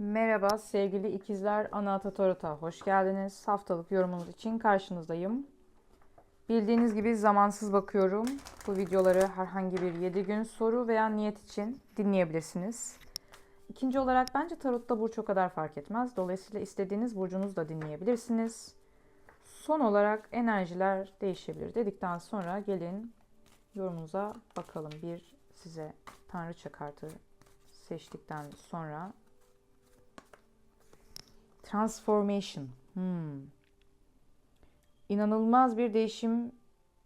Merhaba sevgili ikizler Anahata Tarot'a hoş geldiniz. Haftalık yorumunuz için karşınızdayım. Bildiğiniz gibi zamansız bakıyorum. Bu videoları herhangi bir 7 gün soru veya niyet için dinleyebilirsiniz. İkinci olarak bence tarotta burç o kadar fark etmez. Dolayısıyla istediğiniz burcunuzu da dinleyebilirsiniz. Son olarak enerjiler değişebilir dedikten sonra gelin yorumunuza bakalım. Bir size tanrıça kartı seçtikten sonra Transformation. Hmm. İnanılmaz bir değişim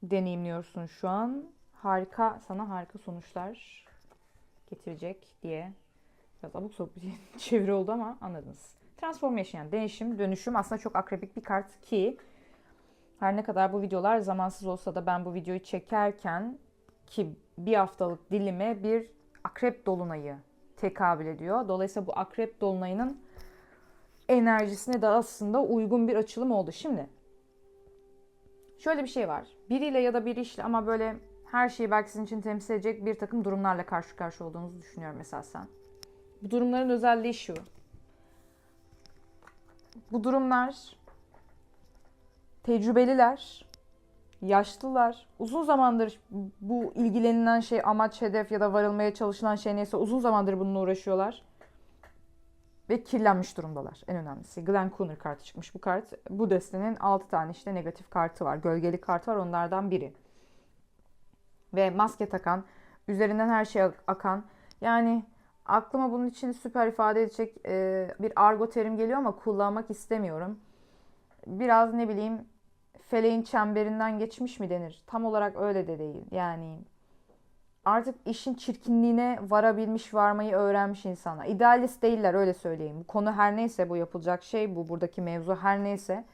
deneyimliyorsun şu an. Harika, sana harika sonuçlar getirecek diye. Biraz abuk sabuk bir çeviri oldu ama anladınız. Transformation yani değişim, dönüşüm aslında çok akrepik bir kart ki her ne kadar bu videolar zamansız olsa da ben bu videoyu çekerken ki bir haftalık dilime bir akrep dolunayı tekabül ediyor. Dolayısıyla bu akrep dolunayının enerjisine de aslında uygun bir açılım oldu. Şimdi şöyle bir şey var. Biriyle ya da bir işle ama böyle her şeyi belki sizin için temsil edecek bir takım durumlarla karşı karşı olduğunuzu düşünüyorum mesela sen. Bu durumların özelliği şu. Bu durumlar tecrübeliler, yaşlılar, uzun zamandır bu ilgilenilen şey amaç, hedef ya da varılmaya çalışılan şey neyse uzun zamandır bununla uğraşıyorlar ve kirlenmiş durumdalar en önemlisi. Glenn Cooner kartı çıkmış bu kart. Bu destenin 6 tane işte negatif kartı var. Gölgeli kart var onlardan biri. Ve maske takan, üzerinden her şey akan. Yani aklıma bunun için süper ifade edecek e, bir argo terim geliyor ama kullanmak istemiyorum. Biraz ne bileyim feleğin çemberinden geçmiş mi denir? Tam olarak öyle de değil. Yani artık işin çirkinliğine varabilmiş, varmayı öğrenmiş insanlar. İdealist değiller öyle söyleyeyim. Bu konu her neyse bu yapılacak şey bu buradaki mevzu her neyse.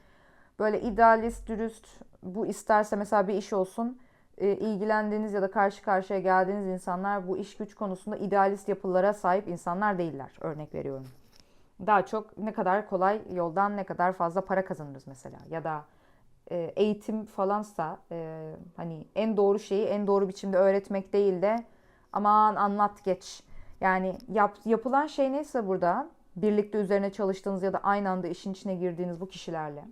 Böyle idealist, dürüst bu isterse mesela bir iş olsun e, ilgilendiğiniz ya da karşı karşıya geldiğiniz insanlar bu iş güç konusunda idealist yapılara sahip insanlar değiller. Örnek veriyorum. Daha çok ne kadar kolay yoldan ne kadar fazla para kazanırız mesela ya da e, eğitim falansa e, hani en doğru şeyi en doğru biçimde öğretmek değil de aman anlat geç. Yani yap, yapılan şey neyse burada birlikte üzerine çalıştığınız ya da aynı anda işin içine girdiğiniz bu kişilerle.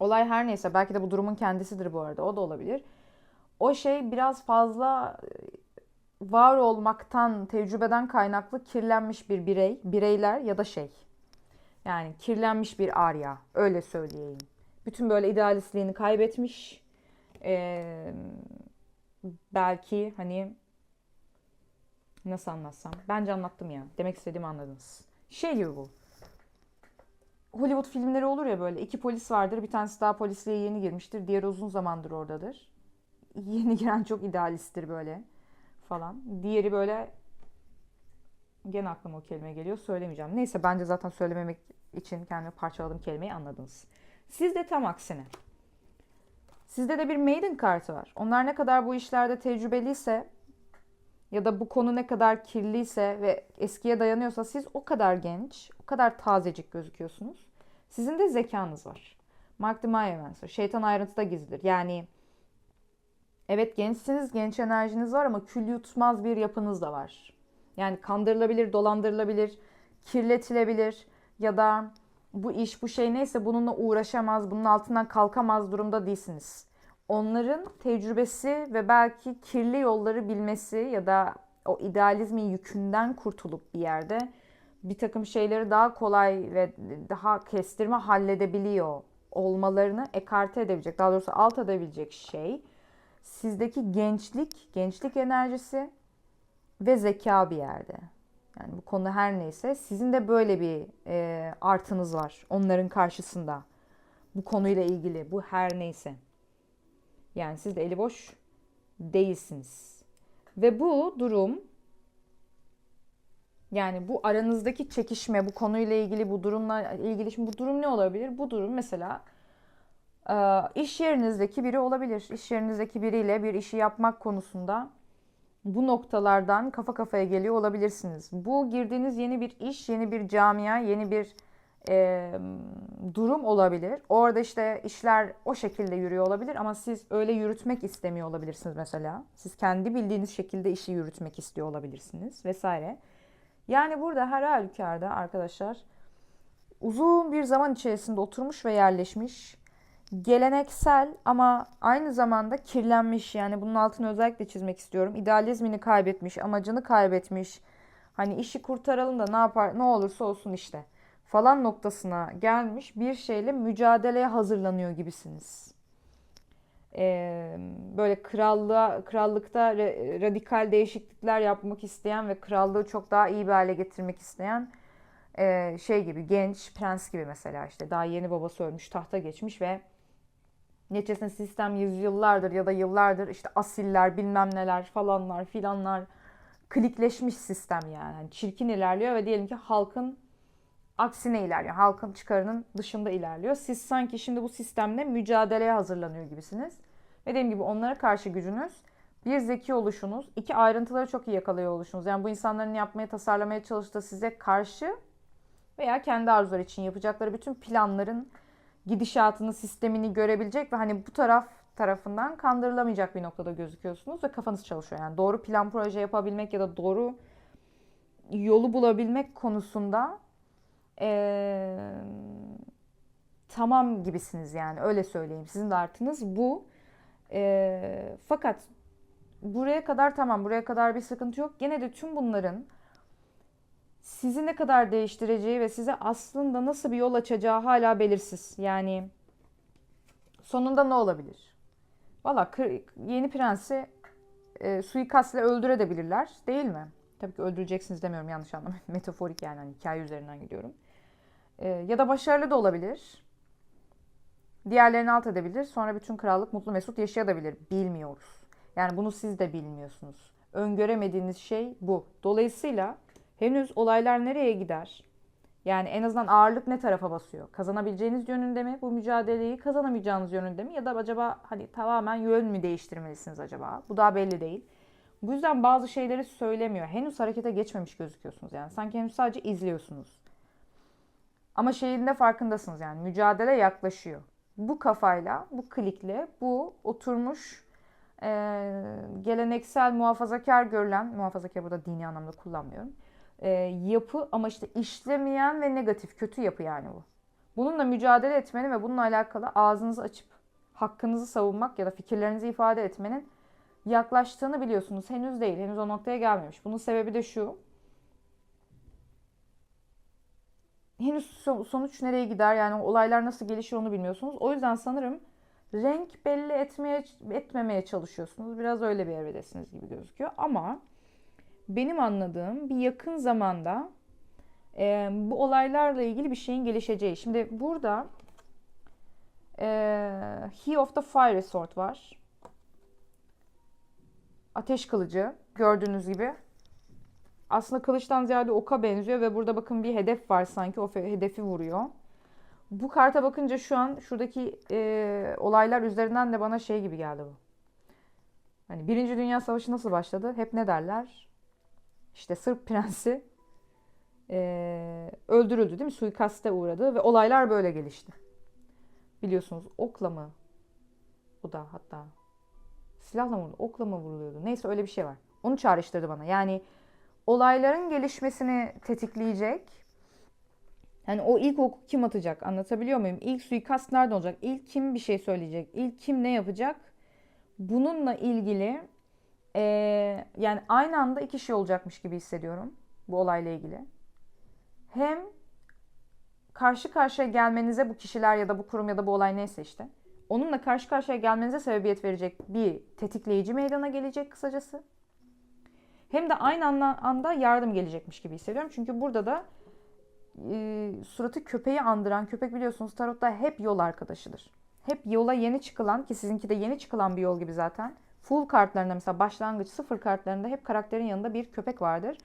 Olay her neyse belki de bu durumun kendisidir bu arada o da olabilir. O şey biraz fazla e, var olmaktan, tecrübeden kaynaklı kirlenmiş bir birey, bireyler ya da şey. Yani kirlenmiş bir arya öyle söyleyeyim bütün böyle idealistliğini kaybetmiş. Ee, belki hani nasıl anlatsam? Bence anlattım ya. Demek istediğimi anladınız. Şey gibi bu. Hollywood filmleri olur ya böyle iki polis vardır. Bir tanesi daha polisliğe yeni girmiştir. Diğeri uzun zamandır oradadır. Yeni giren çok idealisttir böyle falan. Diğeri böyle gene aklıma o kelime geliyor. Söylemeyeceğim. Neyse bence zaten söylememek için kendime parçaladığım kelimeyi anladınız. Sizde tam aksine. Sizde de bir maiden kartı var. Onlar ne kadar bu işlerde tecrübeliyse ya da bu konu ne kadar kirliyse ve eskiye dayanıyorsa siz o kadar genç, o kadar tazecik gözüküyorsunuz. Sizin de zekanız var. Mark the Mancer. Şeytan ayrıntıda gizlidir. Yani evet gençsiniz, genç enerjiniz var ama kül yutmaz bir yapınız da var. Yani kandırılabilir, dolandırılabilir, kirletilebilir ya da bu iş, bu şey neyse bununla uğraşamaz, bunun altından kalkamaz durumda değilsiniz. Onların tecrübesi ve belki kirli yolları bilmesi ya da o idealizmin yükünden kurtulup bir yerde bir takım şeyleri daha kolay ve daha kestirme halledebiliyor olmalarını ekarte edebilecek, daha doğrusu alt edebilecek şey sizdeki gençlik, gençlik enerjisi ve zeka bir yerde. Yani bu konu her neyse sizin de böyle bir e, artınız var onların karşısında. Bu konuyla ilgili bu her neyse. Yani siz de eli boş değilsiniz. Ve bu durum yani bu aranızdaki çekişme, bu konuyla ilgili, bu durumla ilgili şimdi bu durum ne olabilir? Bu durum mesela iş yerinizdeki biri olabilir. İş yerinizdeki biriyle bir işi yapmak konusunda bu noktalardan kafa kafaya geliyor olabilirsiniz. Bu girdiğiniz yeni bir iş, yeni bir camia, yeni bir e, durum olabilir. Orada işte işler o şekilde yürüyor olabilir ama siz öyle yürütmek istemiyor olabilirsiniz mesela. Siz kendi bildiğiniz şekilde işi yürütmek istiyor olabilirsiniz vesaire. Yani burada her halükarda arkadaşlar uzun bir zaman içerisinde oturmuş ve yerleşmiş geleneksel ama aynı zamanda kirlenmiş yani bunun altını özellikle çizmek istiyorum. İdealizmini kaybetmiş, amacını kaybetmiş. Hani işi kurtaralım da ne yapar ne olursa olsun işte falan noktasına gelmiş bir şeyle mücadeleye hazırlanıyor gibisiniz. Ee, böyle krallığa, krallıkta radikal değişiklikler yapmak isteyen ve krallığı çok daha iyi bir hale getirmek isteyen e, şey gibi genç prens gibi mesela işte daha yeni babası ölmüş tahta geçmiş ve neticesinde sistem yüzyıllardır ya da yıllardır işte asiller bilmem neler falanlar filanlar klikleşmiş sistem yani. yani çirkin ilerliyor ve diyelim ki halkın aksine ilerliyor. Halkın çıkarının dışında ilerliyor. Siz sanki şimdi bu sistemle mücadeleye hazırlanıyor gibisiniz. Ve dediğim gibi onlara karşı gücünüz, bir zeki oluşunuz, iki ayrıntıları çok iyi yakalıyor oluşunuz. Yani bu insanların yapmaya, tasarlamaya çalıştığı size karşı veya kendi arzuları için yapacakları bütün planların gidişatını, sistemini görebilecek ve hani bu taraf tarafından kandırılamayacak bir noktada gözüküyorsunuz ve kafanız çalışıyor. Yani doğru plan proje yapabilmek ya da doğru yolu bulabilmek konusunda ee, tamam gibisiniz yani öyle söyleyeyim. Sizin de artınız bu. E, fakat buraya kadar tamam buraya kadar bir sıkıntı yok. Gene de tüm bunların sizi ne kadar değiştireceği ve size aslında nasıl bir yol açacağı hala belirsiz. Yani sonunda ne olabilir? Valla yeni prensi e, suikastla öldürebilirler değil mi? Tabii ki öldüreceksiniz demiyorum yanlış anlamayın. Metaforik yani hani hikaye üzerinden gidiyorum. E, ya da başarılı da olabilir. Diğerlerini alt edebilir. Sonra bütün krallık mutlu mesut yaşayabilir. Bilmiyoruz. Yani bunu siz de bilmiyorsunuz. Öngöremediğiniz şey bu. Dolayısıyla henüz olaylar nereye gider? Yani en azından ağırlık ne tarafa basıyor? Kazanabileceğiniz yönünde mi bu mücadeleyi, kazanamayacağınız yönünde mi? Ya da acaba hani tamamen yön mü değiştirmelisiniz acaba? Bu daha belli değil. Bu yüzden bazı şeyleri söylemiyor. Henüz harekete geçmemiş gözüküyorsunuz yani. Sanki henüz sadece izliyorsunuz. Ama şeyin de farkındasınız yani mücadele yaklaşıyor. Bu kafayla, bu klikle, bu oturmuş e, geleneksel muhafazakar görülen, muhafazakar burada dini anlamda kullanmıyorum e, yapı ama işte işlemeyen ve negatif, kötü yapı yani bu. Bununla mücadele etmenin ve bununla alakalı ağzınızı açıp hakkınızı savunmak ya da fikirlerinizi ifade etmenin yaklaştığını biliyorsunuz. Henüz değil, henüz o noktaya gelmemiş. Bunun sebebi de şu. Henüz sonuç nereye gider yani olaylar nasıl gelişir onu bilmiyorsunuz. O yüzden sanırım renk belli etmeye etmemeye çalışıyorsunuz. Biraz öyle bir evredesiniz gibi gözüküyor. Ama benim anladığım bir yakın zamanda e, bu olaylarla ilgili bir şeyin gelişeceği. Şimdi burada e, He of the Fire Sword var. Ateş kılıcı gördüğünüz gibi. Aslında kılıçtan ziyade oka benziyor ve burada bakın bir hedef var sanki o hedefi vuruyor. Bu karta bakınca şu an şuradaki e, olaylar üzerinden de bana şey gibi geldi bu. Hani Birinci Dünya Savaşı nasıl başladı? Hep ne derler? İşte Sırp prensi e, öldürüldü değil mi? Suikaste uğradı ve olaylar böyle gelişti. Biliyorsunuz okla mı? Bu da hatta silahla mı okla mı vuruluyordu? Neyse öyle bir şey var. Onu çağrıştırdı bana. Yani olayların gelişmesini tetikleyecek. Yani o ilk oku kim atacak? Anlatabiliyor muyum? İlk suikast nerede olacak? İlk kim bir şey söyleyecek? İlk kim ne yapacak? Bununla ilgili ee, yani aynı anda iki şey olacakmış gibi hissediyorum bu olayla ilgili. Hem karşı karşıya gelmenize bu kişiler ya da bu kurum ya da bu olay neyse işte. Onunla karşı karşıya gelmenize sebebiyet verecek bir tetikleyici meydana gelecek kısacası. Hem de aynı anda yardım gelecekmiş gibi hissediyorum. Çünkü burada da e, suratı köpeği andıran köpek biliyorsunuz tarotta hep yol arkadaşıdır. Hep yola yeni çıkılan ki sizinki de yeni çıkılan bir yol gibi zaten Full kartlarında mesela başlangıç sıfır kartlarında hep karakterin yanında bir köpek vardır.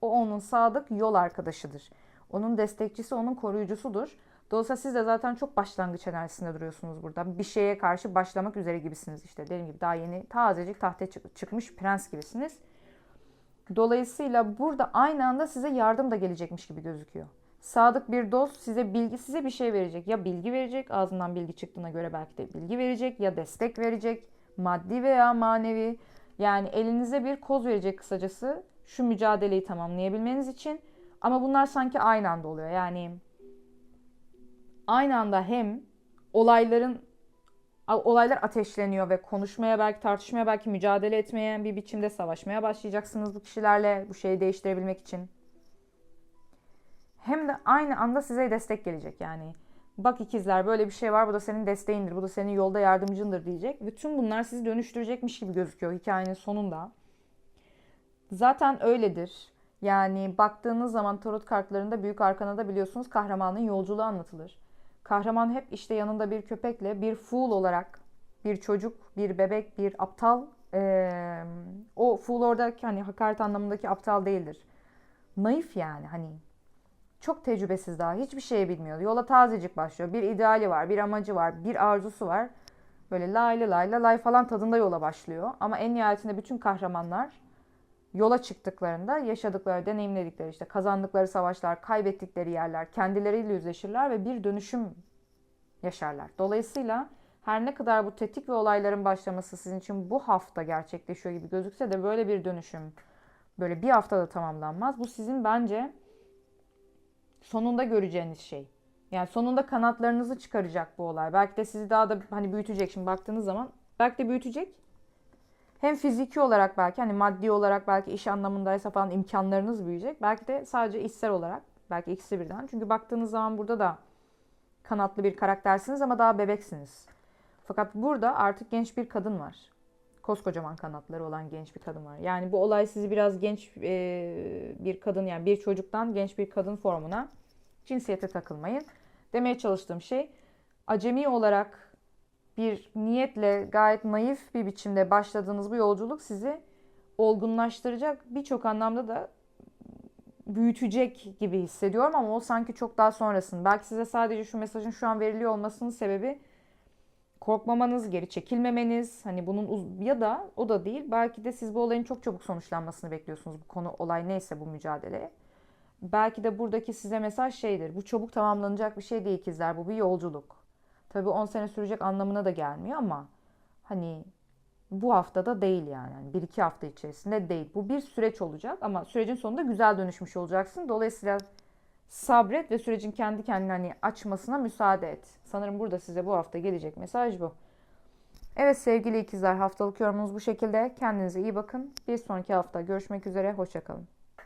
O onun sadık yol arkadaşıdır. Onun destekçisi, onun koruyucusudur. Dolayısıyla siz de zaten çok başlangıç enerjisinde duruyorsunuz burada. Bir şeye karşı başlamak üzere gibisiniz işte. Dediğim gibi daha yeni tazecik tahtaya çıkmış prens gibisiniz. Dolayısıyla burada aynı anda size yardım da gelecekmiş gibi gözüküyor. Sadık bir dost size bilgi size bir şey verecek. Ya bilgi verecek, ağzından bilgi çıktığına göre belki de bilgi verecek ya destek verecek maddi veya manevi yani elinize bir koz verecek kısacası şu mücadeleyi tamamlayabilmeniz için. Ama bunlar sanki aynı anda oluyor. Yani aynı anda hem olayların olaylar ateşleniyor ve konuşmaya belki tartışmaya belki mücadele etmeye bir biçimde savaşmaya başlayacaksınız bu kişilerle bu şeyi değiştirebilmek için. Hem de aynı anda size destek gelecek yani. Bak ikizler böyle bir şey var bu da senin desteğindir bu da senin yolda yardımcındır diyecek. Bütün bunlar sizi dönüştürecekmiş gibi gözüküyor hikayenin sonunda. Zaten öyledir. Yani baktığınız zaman tarot kartlarında büyük arkana da biliyorsunuz kahramanın yolculuğu anlatılır. Kahraman hep işte yanında bir köpekle bir fool olarak bir çocuk, bir bebek, bir aptal. Ee, o fool orada hani hakaret anlamındaki aptal değildir. Naif yani hani çok tecrübesiz daha hiçbir şey bilmiyor. Yola tazecik başlıyor. Bir ideali var, bir amacı var, bir arzusu var. Böyle lay lay lay lay falan tadında yola başlıyor. Ama en nihayetinde bütün kahramanlar yola çıktıklarında yaşadıkları, deneyimledikleri işte kazandıkları savaşlar, kaybettikleri yerler, kendileriyle yüzleşirler ve bir dönüşüm yaşarlar. Dolayısıyla her ne kadar bu tetik ve olayların başlaması sizin için bu hafta gerçekleşiyor gibi gözükse de böyle bir dönüşüm böyle bir haftada tamamlanmaz. Bu sizin bence sonunda göreceğiniz şey. Yani sonunda kanatlarınızı çıkaracak bu olay. Belki de sizi daha da hani büyütecek. Şimdi baktığınız zaman belki de büyütecek hem fiziki olarak belki hani maddi olarak belki iş anlamındaysa falan imkanlarınız büyüyecek. Belki de sadece içsel olarak belki ikisi birden. Çünkü baktığınız zaman burada da kanatlı bir karaktersiniz ama daha bebeksiniz. Fakat burada artık genç bir kadın var. Koskocaman kanatları olan genç bir kadın var. Yani bu olay sizi biraz genç e, bir kadın yani bir çocuktan genç bir kadın formuna cinsiyete takılmayın. Demeye çalıştığım şey acemi olarak bir niyetle gayet naif bir biçimde başladığınız bu yolculuk sizi olgunlaştıracak birçok anlamda da büyütecek gibi hissediyorum ama o sanki çok daha sonrasın. Belki size sadece şu mesajın şu an veriliyor olmasının sebebi korkmamanız, geri çekilmemeniz, hani bunun ya da o da değil. Belki de siz bu olayın çok çabuk sonuçlanmasını bekliyorsunuz. Bu konu olay neyse bu mücadele. Belki de buradaki size mesaj şeydir. Bu çabuk tamamlanacak bir şey değil ikizler. Bu bir yolculuk. Tabii 10 sene sürecek anlamına da gelmiyor ama hani bu haftada değil yani. yani. Bir iki hafta içerisinde değil. Bu bir süreç olacak ama sürecin sonunda güzel dönüşmüş olacaksın. Dolayısıyla sabret ve sürecin kendi kendine hani açmasına müsaade et. Sanırım burada size bu hafta gelecek mesaj bu. Evet sevgili ikizler haftalık yorumunuz bu şekilde. Kendinize iyi bakın. Bir sonraki hafta görüşmek üzere. Hoşçakalın.